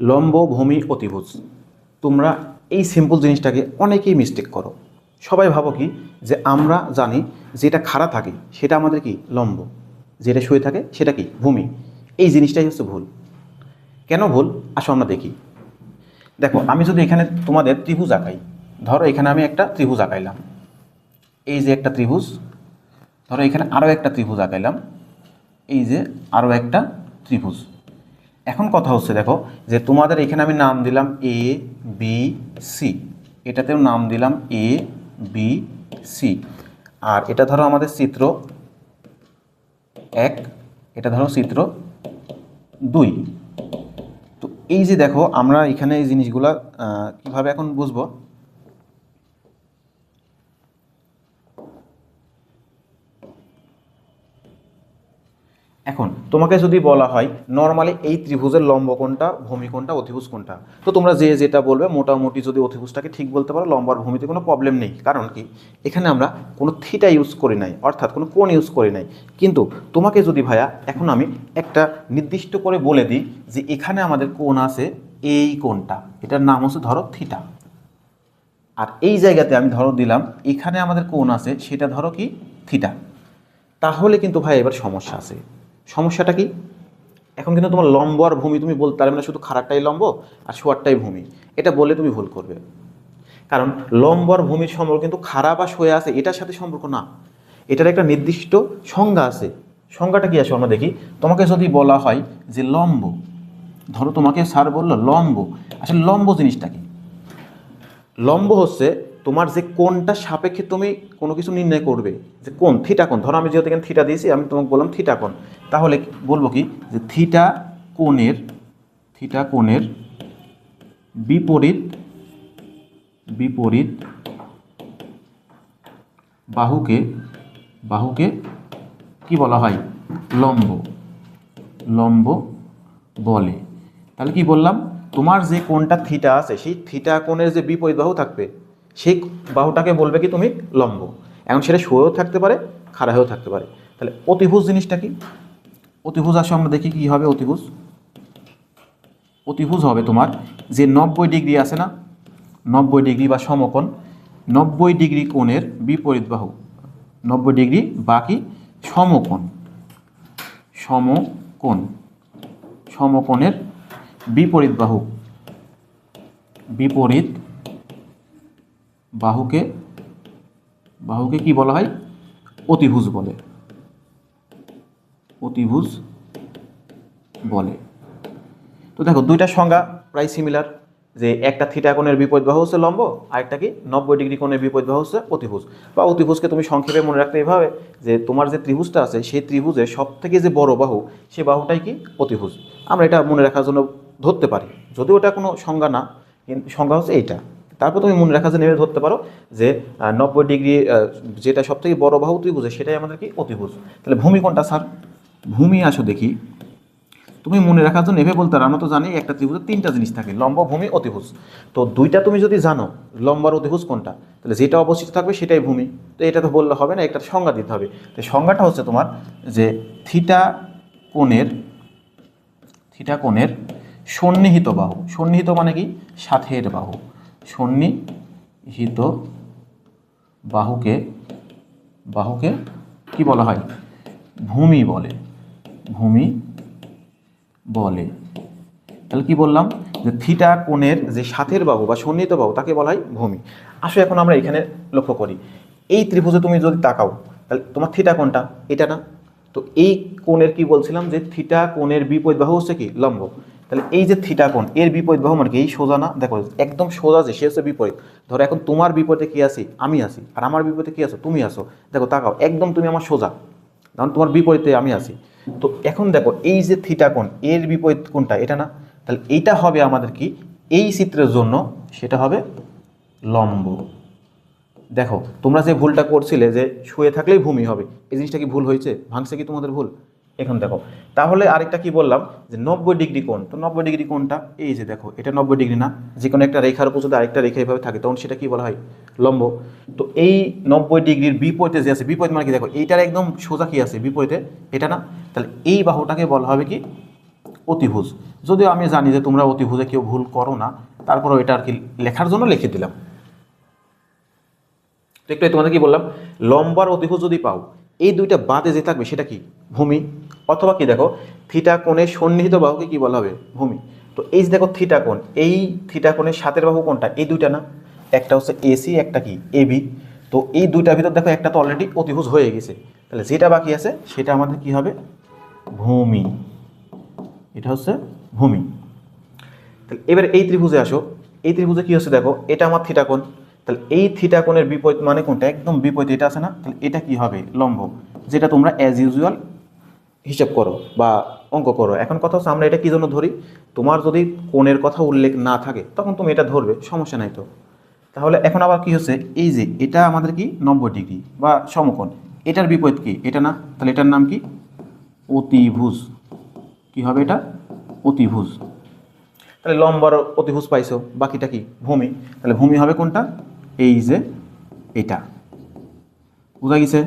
লম্ব ভূমি অতিভুজ। তোমরা এই সিম্পল জিনিসটাকে অনেকেই মিস্টেক করো। সবাই ভাবো কি? যে আমরা জানি যেটা খাড়া থাকে, সেটা আমাদের কি? লম্ব। যেটা শুয়ে থাকে, সেটা কি? ভূমি। এই জিনিসটাই হচ্ছে ভুল। কেন ভুল? আসো আমরা দেখি। দেখো, আমি যদি এখানে তোমাদের ত্রিভুজ আঁকাই, ধরো এখানে আমি একটা ত্রিভুজ আঁকাইলাম। এই যে একটা ত্রিভুজ, ধরো এখানে আরও একটা ত্রিভুজ আঁকাইলাম। এই যে আরও একটা ত্রিভুজ। এখন কথা হচ্ছে, দেখো, যে তোমাদের এখানে আমি নাম দিলাম এ বি সি এটাতেও নাম দিলাম এ বি সি আর এটা ধরো আমাদের চিত্র এক, এটা ধরো চিত্র দুই। তো এই যে দেখো, আমরা এখানে এই জিনিসগুলা কীভাবে এখন বুঝব? এখন তোমাকে যদি বলা হয় নর্মালি এই ত্রিভুজের লম্ব কোনটা ভূমি কোনটা অতিভুজ কোনটা তো তোমরা যে যেটা বলবে, মোটামুটি যদি অতিভুজটাকে ঠিক বলতে পারো, লম্ব আর ভূমিতে কোনো প্রবলেম নেই। কারণ কি? এখানে আমরা কোনো থিটা ইউজ করি নাই, অর্থাৎ কোনো কোণ ইউজ করি নাই। কিন্তু তোমাকে যদি ভাইয়া, এখন আমি একটা নির্দিষ্ট করে বলে দিই যে এখানে আমাদের কোণ আছে এই কোণটা। এটার নাম হচ্ছে ধরো থিটা আর এই জায়গাতে আমি ধরো দিলাম, এখানে আমাদের কোণ আছে, সেটা ধরো কি? থিটা তাহলে কিন্তু ভাই এবার সমস্যা আছে। সমস্যাটা কি? এখন কিন্তু তোমার লম্ব আর ভূমি, তুমি বলতে পারবে না শুধু খারাপটাই লম্ব আর শোয়ারটাই ভূমি। এটা বলে তুমি ভুল করবে। কারণ লম্ব আর ভূমির সম্পর্ক কিন্তু খারাপ আর শোয়া আছে, এটার সাথে সম্পর্ক না। এটার একটা নির্দিষ্ট সংজ্ঞা আছে। সংজ্ঞাটা কি আছে? আমরা দেখি। তোমাকে যদি বলা হয় যে লম্ব, ধরো তোমাকে স্যার বলল লম্ব। আসলে লম্ব জিনিসটা কি? লম্ব হচ্ছে তোমার যে কোনটা সাপেক্ষে তুমি কোনো কিছু নির্ণয় করবে। যে কোন থিটা কোণ। ধরো আমি যেহেতু এখানে থিটা দিয়েছি, আমি তোমাকে বললাম থিটা কোণ। তাহলে বলব কি যে থিটা কোণের থিটা কোণের বিপরীত বিপরীত বাহুকে বাহুকে কি বলা হয়? লম্ব লম্ব বলে। তাহলে কি বললাম? তোমার যে কোনটা থিটা আছে, সেই থিটা কোণের যে বিপরীত বাহু থাকবে, সেই বাহুটাকে বলবে কি তুমি? লম্ব। এখন সেটা শুয়েও থাকতে পারে খাড়া হয়েও থাকতে পারে। তাহলে অতিভুজ জিনিসটা কি? অতিভুজ আসে, আমরা দেখি কি হবে অতিভুজ। অতিভুজ হবে তোমার যে নব্বই ডিগ্রি আছে না, নব্বই ডিগ্রি বা সমকোণ, নব্বই ডিগ্রি কোণের বিপরীত বাহু, নব্বই ডিগ্রি বাকি সমকোণ সমকোণ, সমকোণের বিপরীত বাহু। বিপরীত বাহুকে বাহুকে কি বলা হয়? অতিভুজ বলে। অতিভুজ বলে। তো দেখো, দুইটা সংজ্ঞা প্রায় সিমিলার যে একটা থিটা কোণের বিপরীত বাহু হচ্ছে লম্ব আর একটা কি নব্বই ডিগ্রি কোণের বিপরীত বাহু হচ্ছে অতিভুজ। বা অতিভুজকে তুমি সংক্ষেপে মনে রাখতে এভাবে যে তোমার যে ত্রিভুজটা আছে, সেই ত্রিভুজের সব থেকে যে বড় বাহু সেই বাহুটাই কি অতিভুজ। আমরা এটা মনে রাখার জন্য ধরতে পারি। যদিও ওটা কোনো সংজ্ঞা না, কিন্তু সংজ্ঞা হচ্ছে এইটা। তারপর তুমি মনে রাখার জন্য এভাবে ধরতে পারো যে নব্বই ডিগ্রি যেটা সব থেকে বড় বাহু ত্রিভুজে সেটাই আমাদের কি অতিভুজ। তাহলে ভূমি কোনটা স্যার? ভূমি আসো দেখি। তুমি মনে রাখার জন্য এভাবে বলতে আমরা তো জানি একটা ত্রিভুজের তিনটা জিনিস থাকে, লম্ব, ভূমি, অতিভুজ। তো দুইটা তুমি যদি জানো, লম্ব আর অতিভুজ কোনটা, তাহলে যেটা অবশিষ্ট থাকবে সেটাই ভূমি। তো এটা তো বললে হবে না, একটা সংজ্ঞা দিতে হবে। তো সংজ্ঞাটা হচ্ছে তোমার যে থিটা কোণের থিটা কোণের সন্নিহিত বাহু। সন্নিহিত মানে কি? সাথের বাহু। সন্নিহিত বাহুকে বাহুকে কি বলা হয়? ভূমি বলে। ভূমি বলে। তাহলে কি বললাম? যে থিটা কোণের যে সাথের বাহু বা সন্নিহিত বাহু, তাকে বলা হয় ভূমি। আসো এখন আমরা এখানে লক্ষ্য করি। এই ত্রিভুজে তুমি যদি তাকাও, তাহলে তোমার থিটা কোণটা এটা না? তো এই কোণের কি বলছিলাম? যে থিটা কোণের বিপরীত বাহু হচ্ছে কি? লম্ব। তাহলে এই যে থিটা কোণ, এর বিপরীত বাহু মানে কি? এই সোজা না? দেখো, একদম সোজা যে, সে হচ্ছে বিপরীত। ধরো এখন তোমার বিপরীতে কি আছি? আমি আছি। আর আমার বিপরীতে কি আছো? তুমি আছো। দেখো, তাকাও। একদম তুমি আমার সোজা। কারণ তোমার বিপরীতে আমি আছি। তো এখন দেখো, এই যে থিটা কোন এর বিপরীত কোনটা এটা না? তাহলে এইটা হবে আমাদের কি? এই চিত্রের জন্য সেটা হবে লম্ব। দেখো, তোমরা যে ভুলটা করছিলে যে শুয়ে থাকলেই ভূমি হবে, এই জিনিসটা কি ভুল হয়েছে? ভাঙছে কি তোমাদের ভুল? এখন দেখো। তাহলে আরেকটা কি বললাম? যে নব্বই ডিগ্রি কোণ। তো নব্বই ডিগ্রি কোণটা, এই যে দেখো, এটা নব্বই ডিগ্রি না? যে কোনো একটা রেখার উপর যদি আরেকটা রেখা এভাবে থাকে, তখন সেটা কি বলা হয়? লম্ব। তো এই নব্বই ডিগ্রির বিপরীতে যে আছে, বিপরীত মানে কি দেখো, এইটার একদম সোজা কি আছে? বিপরীতে। এটা না? তাহলে এই বাহুটাকে বলা হবে কি? অতিভুজ। যদিও আমি জানি যে তোমরা অতিভুজে কেউ ভুল করো না, তারপরেও এটা আর কি লেখার জন্য লিখে দিলাম। তো একটু তোমাদের কি বললাম? লম্বার অতিভুজ যদি পাও এই দুইটা বাদে যে থাকবে, সেটা কি? ভূমি। অথবা কি দেখো, থিটা কোণে সন্নিহিত বাহুকে কি বলা হবে? ভূমি। তো এই যে দেখো থিটা কোণ, এই থিটা কোণের সাতের বাহু কোনটা এই দুইটা না? একটা হচ্ছে এসি একটা কি? এবি তো এই দুইটার ভিতর দেখো, একটা তো অলরেডি অতিভুজ হয়ে গেছে। তাহলে যেটা বাকি আছে, সেটা আমাদের কি হবে? ভূমি। এটা হচ্ছে ভূমি। তাহলে এবার এই ত্রিভুজে আসো। এই ত্রিভুজে কি হচ্ছে দেখো, এটা আমার থিটা কোণ তাহলে এই থিটা কোণের বিপরীত মানে কোনটা? একদম বিপরীত, এটা আছে না? তাহলে এটা কি হবে? লম্ব। যেটা তোমরা অ্যাজ ইউজুয়াল হিসাব করো বা অঙ্ক করো। এখন কথা হচ্ছে আমরা এটা কী জন্য ধরি? তোমার যদি কোণের কথা উল্লেখ না থাকে, তখন তুমি এটা ধরবে, সমস্যা নাই তো। তাহলে এখন আবার কি হচ্ছে? এই যে, এটা আমাদের কি? নব্বই ডিগ্রি বা সমকোণ। এটার বিপরীত কি? এটা না? তাহলে এটার নাম কি? অতিভুজ। কি হবে এটা? অতিভুজ। তাহলে লম্বার অতিভুজ পাইছো, বাকিটা কি? ভূমি। তাহলে ভূমি হবে কোনটা? এই যে এটা। বোঝা গেছে?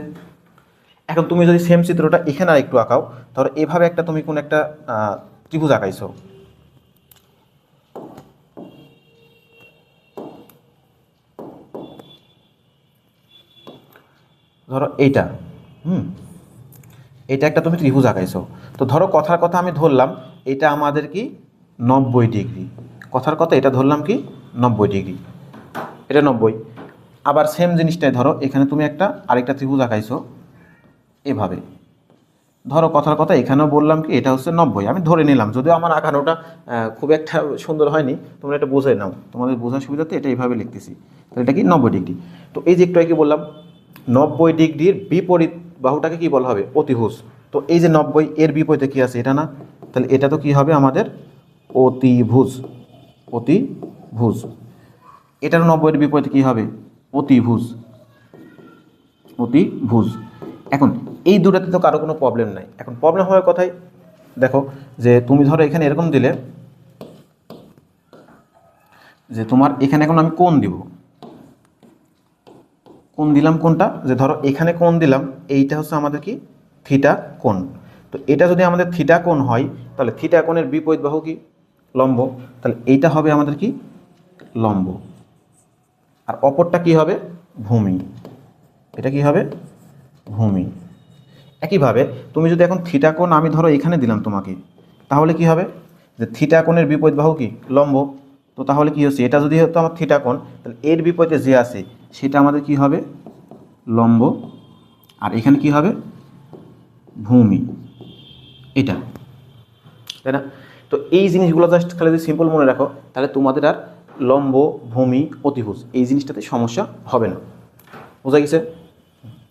এখন তুমি যদি সেম চিত্রটা এখানে আর একটু আঁকাও, ধরো এভাবে একটা তুমি কোন একটা ত্রিভুজ আঁকাইছো। ধরো এইটা, হুম? এটা একটা তুমি ত্রিভুজ আঁকাইছো। তো ধরো কথার কথা আমি ধরলাম, এটা আমাদের কি? নব্বই ডিগ্রি। কথার কথা এটা ধরলাম কি? নব্বই ডিগ্রি। এটা নব্বই। আবার সেম জিনিসটাই ধরো, এখানে তুমি একটা আরেকটা ত্রিভুজ আঁকাইছো এভাবে। ধরো কথার কথা এখানেও বললাম কি, এটা হচ্ছে নব্বই। আমি ধরে নিলাম, যদিও আমার আঁকানোটা খুব একটা সুন্দর হয়নি, তোমরা এটা বুঝে নাও। তোমাদের বোঝার সুবিধাতে এটা এইভাবে লিখতেছি। তো এটা কি? নব্বই ডিগ্রি। তো এই যে একটু আগে বললাম, নব্বই ডিগ্রির বিপরীত বাহুটাকে কি বলা হবে? অতিভুজ। তো এই যে নব্বই, এর বিপরীতে কি আছে? এটা না? তাহলে এটা তো কি হবে আমাদের? অতিভুজ অতিভুজ। এটার নব্বইয়ের বিপরীতে কি হবে? অতিভুজ। অতিভুজ। এখন, এই দুটাতে তো কারও কোনো প্রবলেম নাই। এখন প্রবলেম হওয়ার কথাই, দেখো, যে তুমি ধরো এখানে এরকম দিলে, যে তোমার এখানে এখন আমি কোন দিব। কোন দিলাম কোনটা যে ধরো এখানে কোন দিলাম, এইটা হচ্ছে আমাদের কি? থিটা কোণ। তো এটা যদি আমাদের থিটা কোণ হয়, তাহলে থিটা কোণের বিপরীত বাহু কি? লম্ব, তাহলে এইটা হবে আমাদের কি? লম্ব। আর অপরটা কি হবে? ভূমি। এটা কি হবে? ভূমি। একইভাবে তুমি যদি এখন থিটা কোণ আমি ধরো এখানে দিলাম তোমাকে, তাহলে কি হবে? যে থিটা কোণের বিপরীত বাহু কি? লম্ব। তো তাহলে কি হচ্ছে? এটা যদি হতো আমার থিটা কোণ, তাহলে এর বিপরীতে যে আছে, সেটা আমাদের কি হবে? লম্ব। আর এখানে কি হবে? ভূমি। এটা। তাই না? তো এই জিনিসগুলো জাস্ট খালি যদি সিম্পল মনে রাখো, তাহলে তোমাদের আর লম্ব ভূমি, অতিভুজ, এই জিনিসটাতে সমস্যা হবে না। বোঝা গেছে?